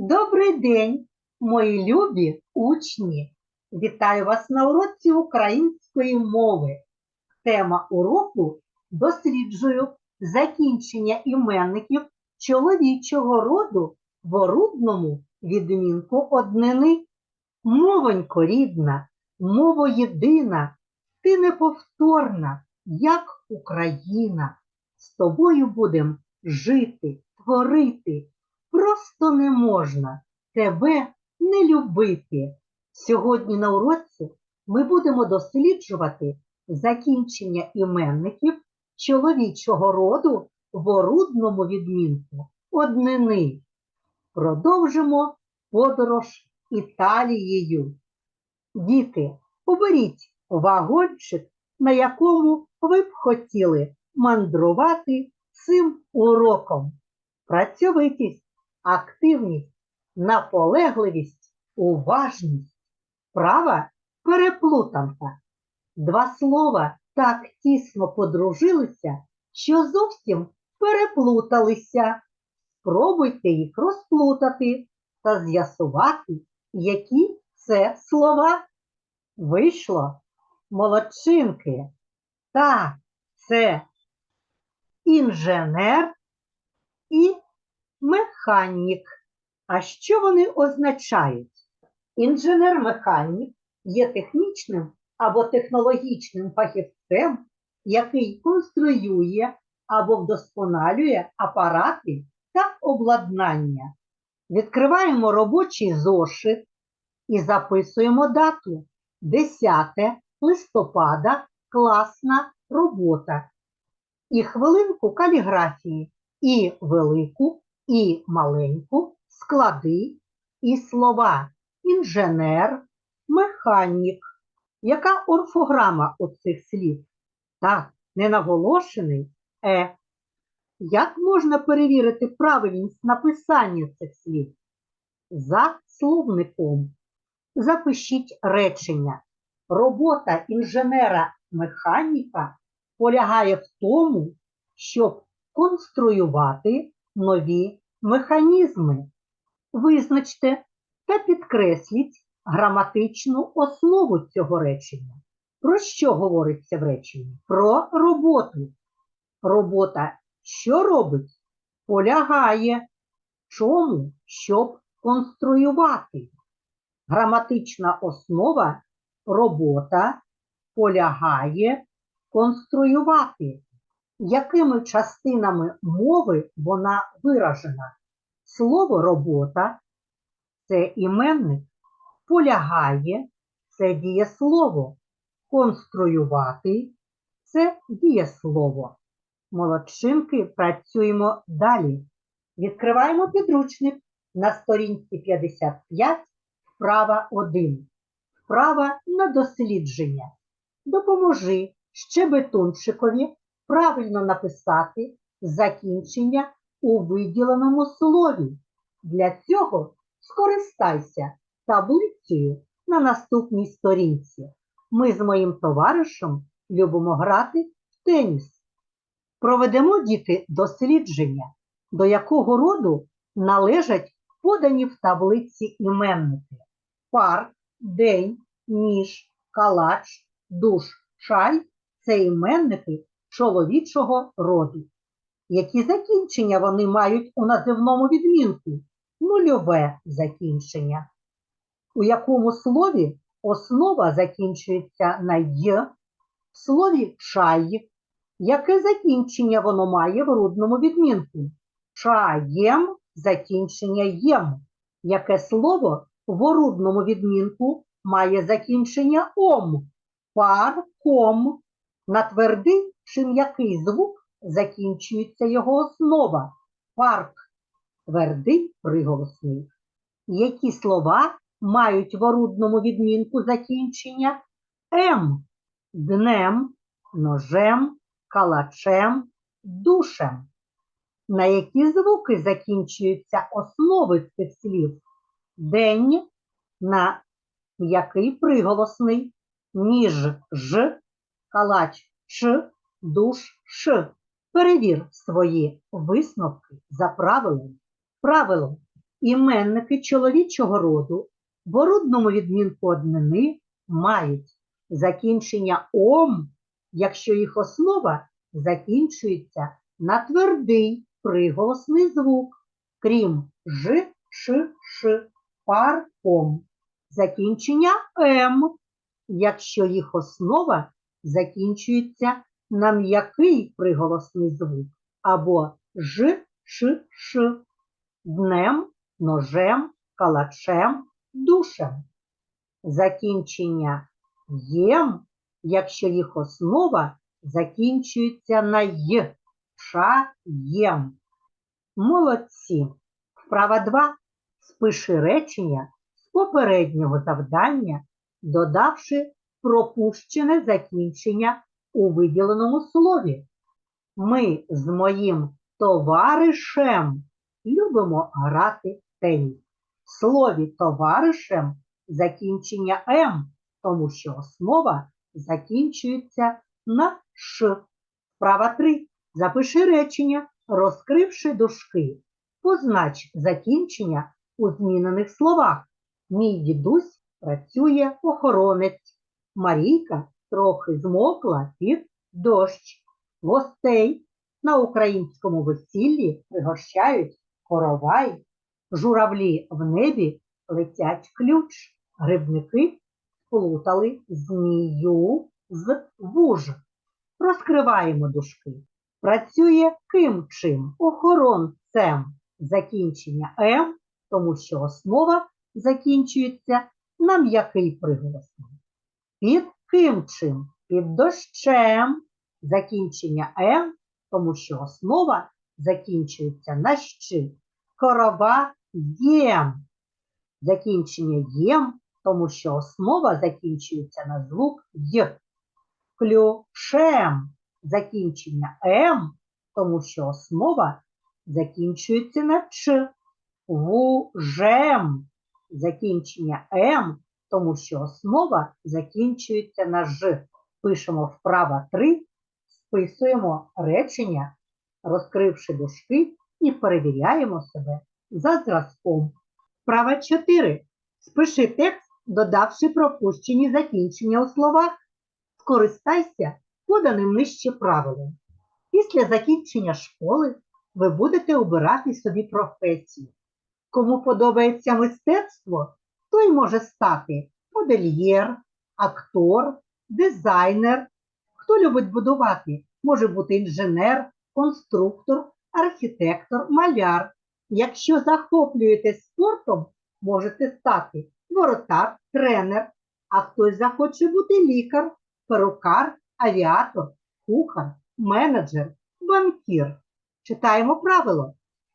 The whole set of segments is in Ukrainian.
Добрий день, мої любі учні! Вітаю вас на уроці української мови. Тема уроку досліджую закінчення іменників чоловічого роду в орудному відмінку однини. Мовонько рідна, мово єдина, ти неповторна, як Україна. З тобою будем жити, творити. Просто не можна тебе не любити. Сьогодні на уроці ми будемо досліджувати закінчення іменників чоловічого роду в орудному відмінку однини. Продовжимо подорож Італією. Діти, оберіть вагончик, на якому ви б хотіли мандрувати цим уроком. Працьовитість, активність, наполегливість, уважність, права переплутанка. Два слова так тісно подружилися, що зовсім переплуталися. Спробуйте їх розплутати та з'ясувати, які це слова. Вийшло молодчинки. Так, це інженер і механік. А що вони означають? Інженер-механік є технічним або технологічним фахівцем, який конструює або вдосконалює апарати та обладнання. Відкриваємо робочий зошит і записуємо дату 10 листопада класна робота. І хвилинку каліграфії, і велику, і маленьку склади і слова інженер, механік. Яка орфограма у цих слів? Так, ненаголошений е. Як можна перевірити правильність написання цих слів? За словником. Запишіть речення. Робота інженера-механіка полягає в тому, щоб конструювати нові механізми. Визначте та підкресліть граматичну основу цього речення. Про що говориться в реченні? Про роботу. Робота що робить? Полягає. Чому? Щоб конструювати. Граматична основа робота полягає конструювати. Якими частинами мови вона виражена? Слово робота це іменник, полягає це дієслово, конструювати це дієслово. Молодчинки, працюємо далі. Відкриваємо підручник на сторінці 55, вправа 1. Вправа на дослідження. Допоможи щебетунчикові правильно написати закінчення у виділеному слові. Для цього скористайся таблицею на наступній сторінці. Ми з моїм товаришем любимо грати в теніс. Проведемо діти дослідження, до якого роду належать подані в таблиці іменники. Парк, день, ніж, калач, душ, чай це іменники чоловічого роду. Які закінчення вони мають у називному відмінку? Нульове закінчення. У якому слові основа закінчується на й, в слові чай, яке закінчення воно має в рудному відмінку? Чаєм закінчення єм. Яке слово в орудному відмінку має закінчення ом? Парком. На твердий чи м'який звук закінчується його основа. Парк. Твердий приголосний. Які слова мають в орудному відмінку закінчення м? Днем, ножем, калачем, душем. На які звуки закінчуються основи цих слів? День на м'який приголосний, ніж ж, калач ч, душ ш. Перевір свої висновки за правилом. Правило. Іменники чоловічого роду в орудному відмінку однини мають закінчення ом, якщо їх основа закінчується на твердий приголосний звук, крім ж, ш, ш, пар, ом. Закінчення м, якщо їх основа закінчується на м'який приголосний звук, або ж, ш, ш, днем, ножем, калачем, душем. Закінчення єм, якщо їх основа закінчується на й, ша, єм. Молодці. Вправа 2. Спиши речення з попереднього завдання, додавши пропущене закінчення у виділеному слові. Ми з моїм товаришем любимо грати в теніс. В слові товаришем закінчення М, тому що основа закінчується на Ш. Вправа 3. Запиши речення, розкривши дужки. Познач закінчення у змінених словах. Мій дідусь працює охоронець. Марійка трохи змокла під дощ. Гостей на українському весіллі пригощають коровай. Журавлі в небі летять ключ. Грибники плутали змію з вуж. Розкриваємо дужки. Працює ким чим? Охоронцем. Закінчення М, тому що основа закінчується на м'який приголосний. Під ким чим? Під дощем. Закінчення М, тому що основа закінчується на щи. Корова єм. Закінчення єм, тому що основа закінчується на звук й. Ключем. Закінчення м, тому що основа закінчується на ч. Вужем. Закінчення м, тому що основа закінчується на ж. Пишемо вправо 3, списуємо речення, розкривши дужки і перевіряємо себе за зразком. Вправа 4. Спиши текст, додавши пропущені закінчення у словах. Скористайся поданим нижче правилом. Після закінчення школи ви будете обирати собі професію. Кому подобається мистецтво, той може стати модельєр, актор, дизайнер. Хто любить будувати, може бути інженер, конструктор, архітектор, маляр. Якщо захоплюєтесь спортом, можете стати воротар, тренер, а хтось захоче бути лікар, перукар, авіатор, кухар, менеджер, банкір. Читаємо правило.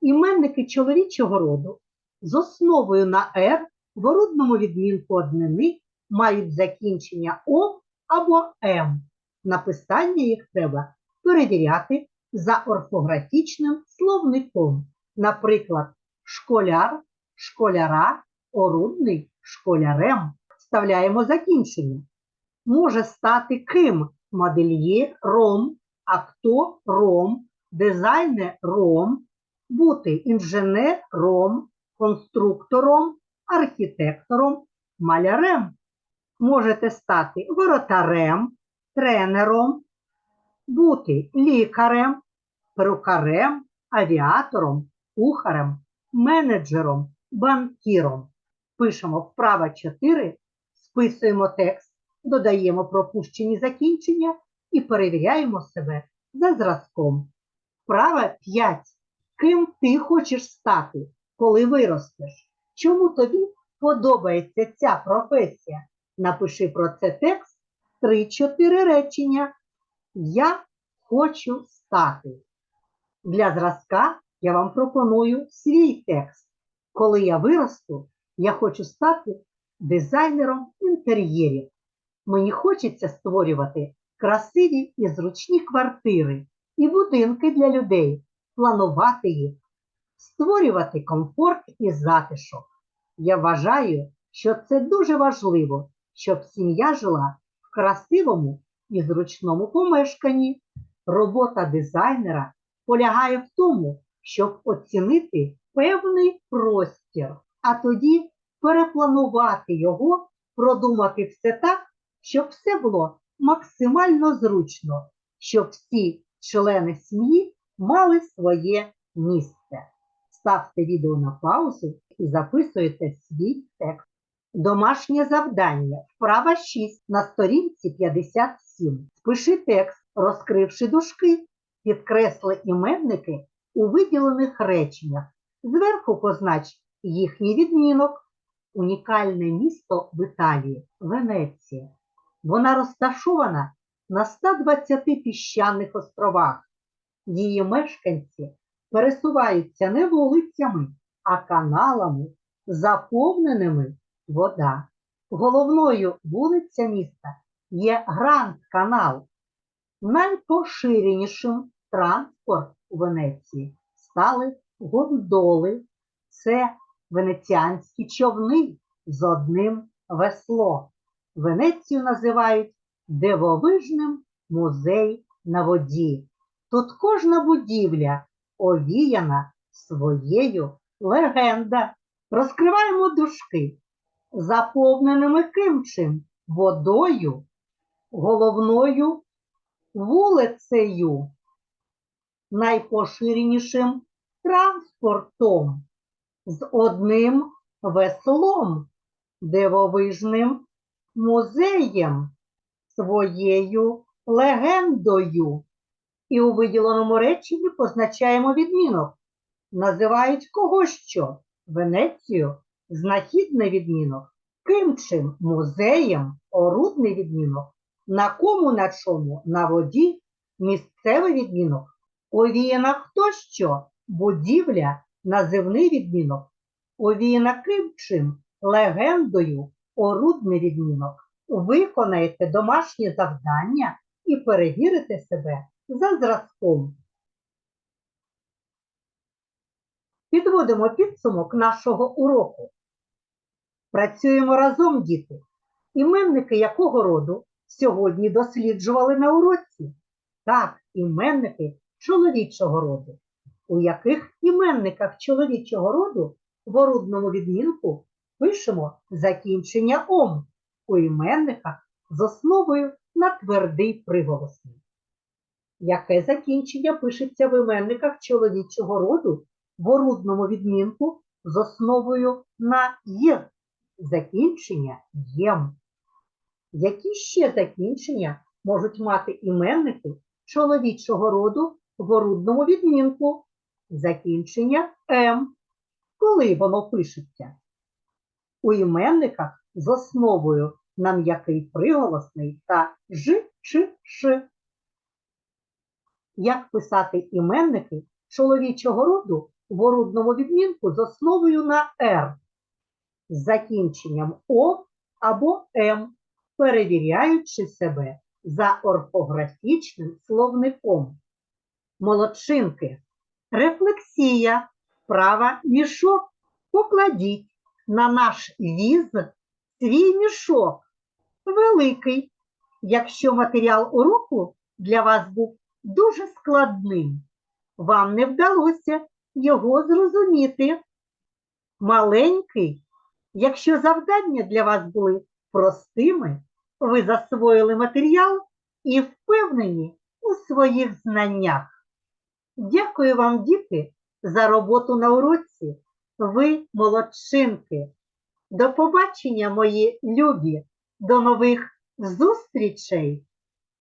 Іменники чоловічого роду з основою на «р» в орудному відмінку однини мають закінчення «о» або «м». Написання їх треба перевіряти за орфографічним словником. Наприклад, школяр, школяра, орудний, школярем. Вставляємо закінчення. Може стати ким модельє ром, актором, дизайнером, бути інженером, конструктором, архітектором, малярем. Можете стати воротарем, тренером, бути лікарем, перукарем, авіатором, кухарем, менеджером, банкіром. Пишемо вправа 4, списуємо текст, додаємо пропущені закінчення і перевіряємо себе за зразком. Вправа 5. Ким ти хочеш стати, коли виростеш? Чому тобі подобається ця професія? Напиши про це текст 3-4 речення. Я хочу стати. Для зразка я вам пропоную свій текст. Коли я виросту, я хочу стати дизайнером інтер'єрів. Мені хочеться створювати красиві і зручні квартири і будинки для людей, планувати їх, створювати комфорт і затишок. Я вважаю, що це дуже важливо, щоб сім'я жила в красивому і зручному помешканні. Робота дизайнера полягає в тому, щоб оцінити певний простір, а тоді перепланувати його, продумати все так, щоб все було максимально зручно, щоб всі члени сім'ї мали своє місце. Ставте відео на паузу і записуйте свій текст. Домашнє завдання. Вправа 6 на сторінці 57. Спиши текст, розкривши дужки, підкресли іменники у виділених реченнях. Зверху познач їхній відмінок. Унікальне місто в Італії Венеція. Вона розташована на 120 піщаних островах. Її мешканці пересуваються не вулицями, а каналами, заповненими вода. Головною вулиця міста є Гранд Канал. Найпоширенішим транспорт у Венеції стали гондоли. Це венеціанські човни з одним весло. Венецію називають дивовижним музей на воді. Тут кожна будівля овіяна своєю легенда. Розкриваємо дужки, заповненими кимчим водою, головною вулицею, найпоширенішим транспортом, з одним веслом, дивовижним музеєм, своєю легендою. І у виділеному реченні позначаємо відмінок. Називають кого що? Венецію знахідний відмінок, кимчим музеєм орудний відмінок, на кому на чому? На воді місцевий відмінок, овіяна хто що, будівля називний відмінок, овіяна кимчим легендою орудний відмінок. Виконайте домашнє завдання і перевірите себе за зразком. Підводимо підсумок нашого уроку. Працюємо разом, діти. Іменники якого роду сьогодні досліджували на уроці? Так, іменники чоловічого роду. У яких іменниках чоловічого роду в орудному відмінку пишемо закінчення ом у іменниках з основою на твердий приголосний. Яке закінчення пишеться в іменниках чоловічого роду в орудному відмінку з основою на «є» закінчення єм. Які ще закінчення можуть мати іменники чоловічого роду в орудному відмінку? Закінчення м. Коли воно пишеться? У іменниках з основою на м'який приголосний та ж чи ш. Як писати іменники чоловічого роду в орудному відмінку з основою на «р» з закінченням О або М, перевіряючи себе за орфографічним словником. Молодчинки. Рефлексія. Права мішок. Покладіть на наш віз свій мішок. Великий. Якщо матеріал уроку для вас був дуже складним, вам не вдалося його зрозуміти. Маленький, якщо завдання для вас були простими, ви засвоїли матеріал і впевнені у своїх знаннях. Дякую вам, діти, за роботу на уроці. Ви молодчинки. До побачення, мої любі, до нових зустрічей!